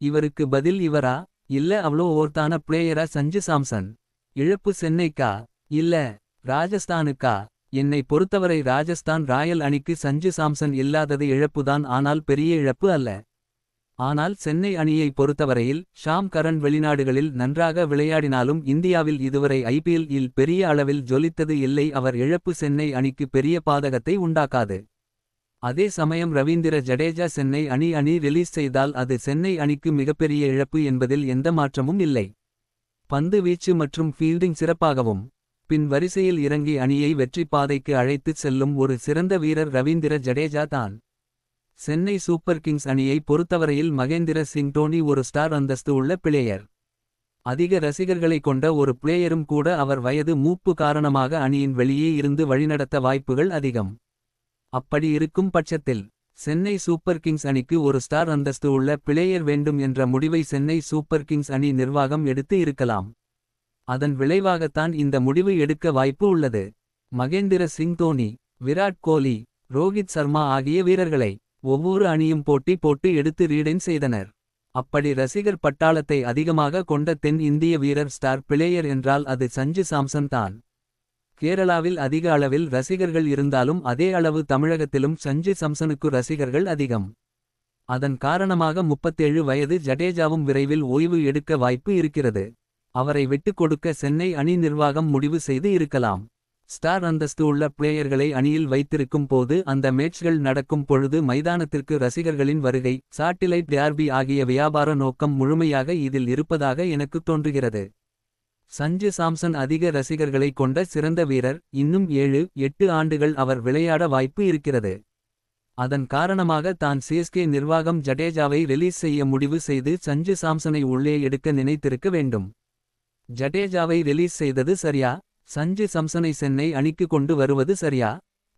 இவருக்கு பதில் இவரா? இல்ல அவ்ளோ ஓர்த்தான பிளேயரா சஞ்சு சாம்சன். இழப்பு சென்னைக்கா? இல்ல ராஜஸ்தானுக்கா? என்னை பொறுத்தவரை ராஜஸ்தான் ராயல் அணிக்கு சஞ்சு சாம்சன் இல்லாதது இழப்புதான் ஆனால் பெரிய இழப்பு அல்ல. ஆனால் சென்னை அணியை பொறுத்தவரையில் ஷாம் கரன் வெளிநாடுகளில் நன்றாக விளையாடினாலும் இந்தியாவில் இதுவரை ஐபிஎல் இல் பெரிய அளவில் ஜொலித்தது இல்லை. அவர் இழப்பு சென்னை அணிக்கு பெரிய பாதகத்தை உண்டாக்காது. அதே சமயம் ரவீந்திர ஜடேஜா சென்னை அணி அணி ரிலீஸ் செய்தால் அது சென்னை அணிக்கு மிகப்பெரிய இழப்பு என்பதில் எந்த மாற்றமும் இல்லை. பந்து வீச்சு மற்றும் ஃபீல்டிங் சிறப்பாகவும். பின் வரிசையில் இறங்கி அணியை வெற்றி பாதைக்கு அழைத்துச் செல்லும் ஒரு சிறந்த வீரர் ரவீந்திர ஜடேஜா தான். சென்னை சூப்பர் கிங்ஸ் அணியை பொறுத்தவரையில் மகேந்திர சிங் டோனி ஒரு ஸ்டார் அந்தஸ்து உள்ள பிளேயர் அதிக ரசிகர்களை கொண்ட ஒரு பிளேயரும் கூட அவர் வயது மூப்பு காரணமாக அணியின் வெளியே இருந்து வழிநடத்த வாய்ப்புகள் அதிகம். அப்படி இருக்கும் பட்சத்தில் சென்னை சூப்பர் கிங்ஸ் அணிக்கு ஒரு ஸ்டார் அந்தஸ்து உள்ள பிளேயர் வேண்டும் என்ற முடிவை சென்னை சூப்பர் கிங்ஸ் அணி நிர்வாகம் எடுத்து இருக்கலாம். அதன் விளைவாகத்தான் இந்த முடிவு எடுக்க வாய்ப்பு உள்ளது. மகேந்திர சிங் தோனி விராட் கோலி ரோஹித் சர்மா ஆகிய வீரர்களை ஒவ்வொரு அணியும் போட்டி போட்டு எடுத்து ரீடைன் செய்தனர். அப்படி ரசிகர் பட்டாளத்தை அதிகமாக கொண்ட தென் இந்திய வீரர் ஸ்டார் பிளேயர் என்றால் அது சஞ்சு சாம்சன் தான். கேரளாவில் அதிக அளவில் ரசிகர்கள் இருந்தாலும் அதே அளவு தமிழகத்திலும் சஞ்சு சம்சனுக்கு ரசிகர்கள் அதிகம். அதன் காரணமாக முப்பத்தேழு வயது ஜடேஜாவும் விரைவில் ஓய்வு எடுக்க வாய்ப்பு இருக்கிறது. அவரை விட்டுக் கொடுக்க சென்னை அணி நிர்வாகம் முடிவு செய்து இருக்கலாம். ஸ்டார் அந்தஸ்து உள்ள பிளேயர்களை அணியில் வைத்திருக்கும் போது அந்த மேட்ச்கள் நடக்கும் பொழுது மைதானத்திற்கு ரசிகர்களின் வருகை சாட்டிலைட் டேர்பி ஆகிய வியாபார நோக்கம் முழுமையாக இதில் இருப்பதாக எனக்கு தோன்றுகிறது. சஞ்சு சாம்சன் அதிக ரசிகர்களை கொண்ட சிறந்த வீரர். இன்னும் ஏழு எட்டு ஆண்டுகள் அவர் விளையாட வாய்ப்பு இருக்கிறது. அதன் காரணமாக தான் சிஎஸ்கே நிர்வாகம் ஜடேஜாவை ரிலீஸ் செய்ய முடிவு செய்து சஞ்சு சாம்சனை உள்ளே எடுக்க நினைத்திருக்க வேண்டும். ஜடேஜாவை ரிலீஸ் செய்தது சரியா? சஞ்சு சாம்சனை சென்னை அணிக்கு கொண்டு வருவது சரியா?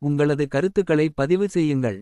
உங்களது கருத்துக்களை பதிவு செய்யுங்கள்.